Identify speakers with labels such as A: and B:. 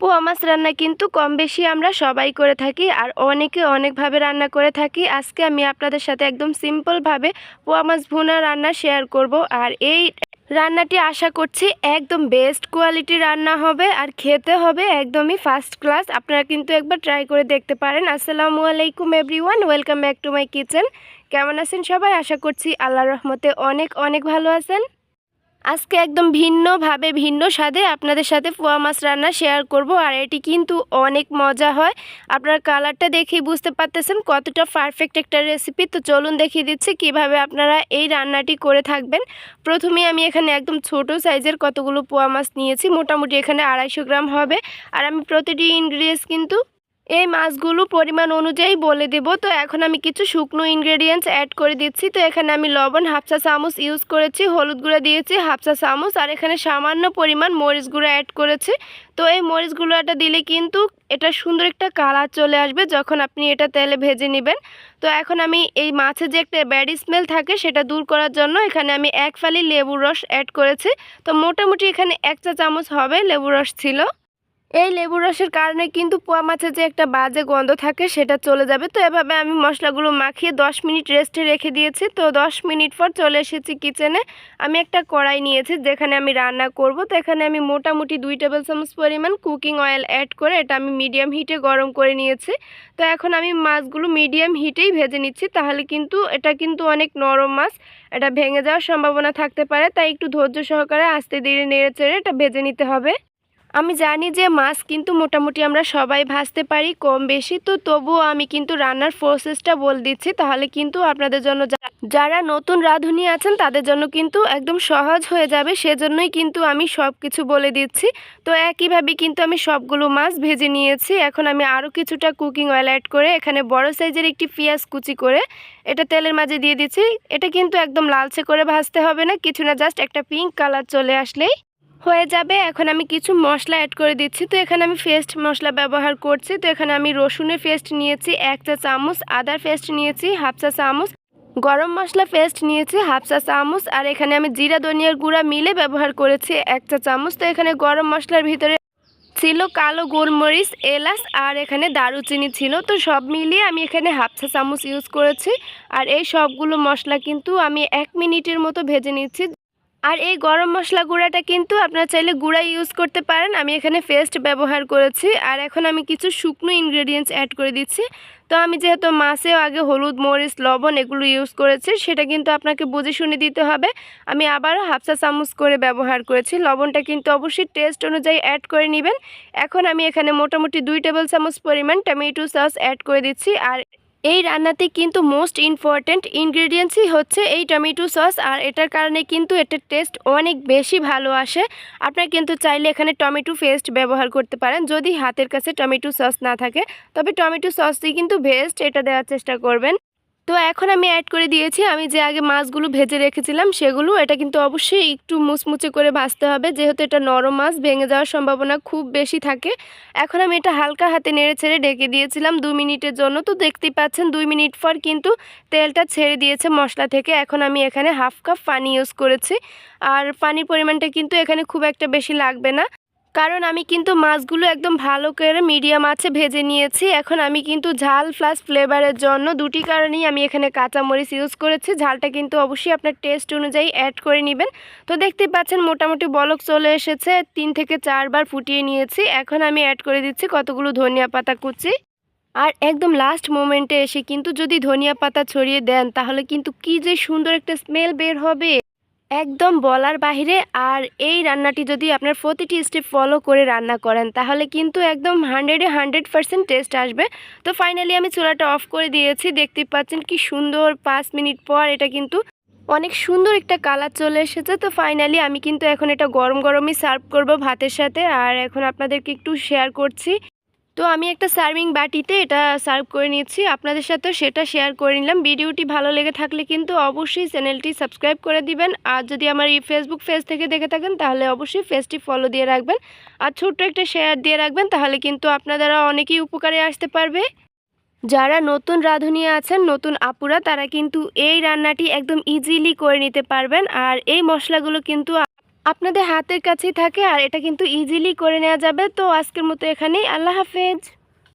A: পোয়া মাছ রান্না কিন্তু কম বেশি আমরা সবাই করে থাকি আর অনেকে অনেকভাবে রান্না করে থাকি। আজকে আমি আপনাদের সাথে একদম সিম্পলভাবে পোয়া মাছ ভুনা রান্না শেয়ার করব আর এই রান্নাটি আশা করছি একদম বেস্ট কোয়ালিটি রান্না হবে আর খেতে হবে একদমই ফার্স্ট ক্লাস। আপনারা কিন্তু একবার ট্রাই করে দেখতে পারেন। আসসালামু আলাইকুম everyone, welcome back to my kitchen. কেমন আছেন সবাই? আশা করছি আল্লাহ রহমতে অনেক অনেক ভালো আছেন। আজকে একদম ভিন্নভাবে, ভিন্ন স্বাদে আপনাদের সাথে পোয়া মাছ রান্না শেয়ার করব। আর এটি কিন্তু অনেক মজা হয়। আপনার কালারটা দেখেই বুঝতে পারতেছেন কতটা পারফেক্ট একটা রেসিপি তো চলুন দেখিয়ে দিচ্ছি কীভাবে আপনারা এই রান্নাটি করে থাকবেন। প্রথমে আমি এখানে একদম ছোট সাইজের কতগুলো পোয়া মাছ নিয়েছি। মোটামুটি এখানে আড়াইশো গ্রাম হবে। আর আমি প্রতিটি ইনগ্রিডিয়েন্টস কিন্তু এই মাছগুলো পরিমাণ অনুযায়ী বলে দেব। তো এখন আমি কিছু শুকনো ইনগ্রেডিয়েন্টস অ্যাড করে দিচ্ছি। তো এখানে আমি লবণ হাফসা চামচ ইউজ করেছি, হলুদ গুঁড়া দিয়েছি হাফসা চামচ, আর এখানে সামান্য পরিমাণ মরিচ গুঁড়া অ্যাড করেছি। তো এই মরিচ গুঁড়োটা দিলে কিন্তু এটা সুন্দর একটা কালার চলে আসবে যখন আপনি এটা তেলে ভেজে নেবেন। তো এখন আমি এই মাছে যে একটা ব্যাড স্মেল থাকে সেটা দূর করার জন্য এখানে আমি এক ফালি লেবুর রস অ্যাড করেছি। তো মোটামুটি এখানে এক চা চামচ হবে লেবুর রস ছিল। এই লেবু রসের কারণে কিন্তু পোয়া মাছের যে একটা বাজে গন্ধ থাকে, সেটা চলে যাবে। তো এভাবে আমি মশলাগুলো মাখিয়ে 10 মিনিট রেস্টে রেখে দিয়েছি। তো 10 মিনিট পর চলে এসেছি কিচেনে। আমি একটা কড়াই নিয়েছি, যেখানে আমি রান্না করব। তো এখানে আমি মোটামুটি দুই টেবিল চামচ পরিমাণ কুকিং অয়েল অ্যাড করে, এটা আমি মিডিয়াম হিটে গরম করে নিয়েছি। তো এখন আমি মাছগুলো মিডিয়াম হিটেই ভেজে নিচ্ছি, তাহলে কিন্তু এটা কিন্তু অনেক নরম মাছ। এটা ভেঙে যাওয়ার সম্ভাবনা থাকতে পারে, তাই একটু ধৈর্য সহকারে আস্তে ধীরে নেড়ে চেড়ে এটা ভেজে নিতে হবে। আমি জানি যে মাছ কিন্তু মোটামুটি আমরা সবাই ভাজতে পারি কম বেশি, তো তবুও আমি কিন্তু রান্নার প্রসেসটা বলে দিচ্ছি। তাহলে কিন্তু আপনাদের জন্য যারা নতুন রাঁধুনি আছেন, তাদের জন্য কিন্তু একদম সহজ হয়ে যাবে। সেজন্যই কিন্তু আমি সব কিছু বলে দিচ্ছি। তো একইভাবে কিন্তু আমি সবগুলো মাছ ভেজে নিয়েছি। এখন আমি আরও কিছুটা কুকিং অয়েল অ্যাড করে এখানে বড় সাইজের একটি পেঁয়াজ কুচি করে এটা তেলের মাঝে দিয়ে দিচ্ছি। এটা কিন্তু একদম লালচে করে ভাজতে হবে না, কিছু না জাস্ট একটা পিঙ্ক কালার চলে আসলেই। হয়ে যাবে, এখন আমি কিছু মশলা অ্যাড করে দিচ্ছি। তো এখানে আমি ফেস্ট মশলা ব্যবহার করছি। তো এখানে আমি রসুনের ফেস্ট নিয়েছি এক চা চামচ, আদার ফেস্ট নিয়েছি হাফ চা চামচ, গরম মশলা পেস্ট নিয়েছি হাফ চা চামচ, আর এখানে আমি জিরা, ধনিয়ার গুঁড়া মিলে ব্যবহার করেছি এক চা চামচ। তো এখানে গরম মশলার ভিতরে ছিল কালো গোলমরিচ, এলাচ, আর এখানে দারুচিনি ছিল। তো সব মিলিয়ে আমি এখানে হাফ চা চামচ ইউজ করেছি। আর এই সবগুলো মশলা কিন্তু আমি এক মিনিটের মতো ভেজে নিচ্ছি। আর এই গরম মশলা গুঁড়াটা কিন্তু আপনারা চাইলে গুঁড়া ইউজ করতে পারেন। আমি এখানে পেস্ট ব্যবহার করেছি। আর এখন আমি কিছু শুকনো ইনগ্রেডিয়েন্টস অ্যাড করে দিচ্ছি। তো আমি যেহেতু মাছেও আগে হলুদ, মরিচ, লবণ এগুলো ইউজ করেছি, সেটা কিন্তু আপনাকে বুঝে শুনে দিতে হবে। আমি আবারও হাফসা চামচ করে ব্যবহার করেছি। লবণটা কিন্তু অবশ্যই টেস্ট অনুযায়ী অ্যাড করে নেবেন। এখন আমি এখানে মোটামুটি দুই টেবিল চামচ পরিমাণ টমেটো সস অ্যাড করে দিচ্ছি। আর এই রান্নাতে কিন্তু মোস্ট ইম্পর্ট্যান্ট ইনগ্রিডিয়েন্টসই হচ্ছে এই টমেটো সস আর এটার কারণে কিন্তু এটার টেস্ট অনেক বেশি ভালো আসে। আপনারা কিন্তু চাইলে এখানে টমেটো পেস্ট ব্যবহার করতে পারেন, যদি হাতের কাছে টমেটো সস না থাকে। তবে টমেটো সস দিয়ে কিন্তু বেস্ট এটা দেওয়ার চেষ্টা করবেন। তো এখন আমি অ্যাড করে দিয়েছি। আমি যে আগে মাছগুলো ভেজে রেখেছিলাম সেগুলো, এটা কিন্তু অবশ্যই একটু মুচমুচে করে ভাজতে হবে। যেহেতু এটা নরম মাছ, ভেঙে যাওয়ার সম্ভাবনা খুব বেশি থাকে। এখন আমি এটা হালকা হাতে নেড়ে ছেড়ে ডেকে দিয়েছিলাম দু মিনিটের জন্য। তো দেখতেই পাচ্ছেন দুই মিনিট পর কিন্তু তেলটা ছেড়ে দিয়েছে মশলা থেকে। এখন আমি এখানে হাফ কাপ পানি ইউজ করেছি। আর পানির পরিমাণটা কিন্তু এখানে খুব একটা বেশি লাগবে না। কারণ আমি কিন্তু মাছগুলো একদম ভালো করে মিডিয়াম আছে ভেজে নিয়েছি। এখন আমি কিন্তু ঝাল প্লাস ফ্লেভারের জন্য দুটি কারণেই আমি এখানে কাঁচামরিচ ইউজ করেছি। ঝালটা কিন্তু অবশ্যই আপনার টেস্ট অনুযায়ী অ্যাড করে নেবেন। তো দেখতে পাচ্ছেন মোটামুটি বলক চলে এসেছে। তিন থেকে চারবার ফুটিয়ে নিয়েছি। এখন আমি অ্যাড করে দিচ্ছি কতগুলো ধনিয়া পাতা কুচি। আর একদম লাস্ট মোমেন্টে এসে কিন্তু যদি ধনিয়া পাতা ছড়িয়ে দেন, তাহলে কিন্তু কি যে সুন্দর একটা স্মেল বের হবে। একদম বলার বাইরে আর এই রান্নাটি যদি আপনার প্রতিটি স্টেপ ফলো করে রান্না করেন, তাহলে কিন্তু একদম হান্ড্রেডে হান্ড্রেড পারসেন্ট টেস্ট আসবে। তো ফাইনালি আমি চুলাটা অফ করে দিয়েছি, দেখতে পাচ্ছেন কি সুন্দর পাঁচ মিনিট পর এটা কিন্তু অনেক সুন্দর একটা কালার চলে এসেছে। তো ফাইনালি আমি কিন্তু এখন এটা গরম গরমই সার্ভ করব ভাতের সাথে। আর এখন আপনাদেরকে একটু শেয়ার করছি। তো আমি একটা সার্ভিং বাটিতে এটা সার্ভ করে নিচ্ছি আপনাদের সাথেও সেটা শেয়ার করে নিলাম। ভিডিওটি ভালো লেগে থাকলে কিন্তু অবশ্যই চ্যানেলটি সাবস্ক্রাইব করে দিবেন। আর যদি আমার এই ফেসবুক পেজ থেকে দেখে থাকেন, তাহলে অবশ্যই পেজটি ফলো দিয়ে রাখবেন। আর ছোট্ট একটা শেয়ার দিয়ে রাখবেন, তাহলে কিন্তু আপনারা অনেকেই উপকারে আসতে পারবে। যারা নতুন রাঁধুনি আছেন, নতুন আপুরা, তারা কিন্তু এই রান্নাটি একদম ইজিলি করে নিতে পারবেন। আর এই মশলাগুলো কিন্তু আপনাদের হাতের কাছেই থাকে আর এটা কিন্তু ইজিলি করে নেওয়া যাবে। তো আজকের মতো এখানেই। আল্লাহ হাফেজ।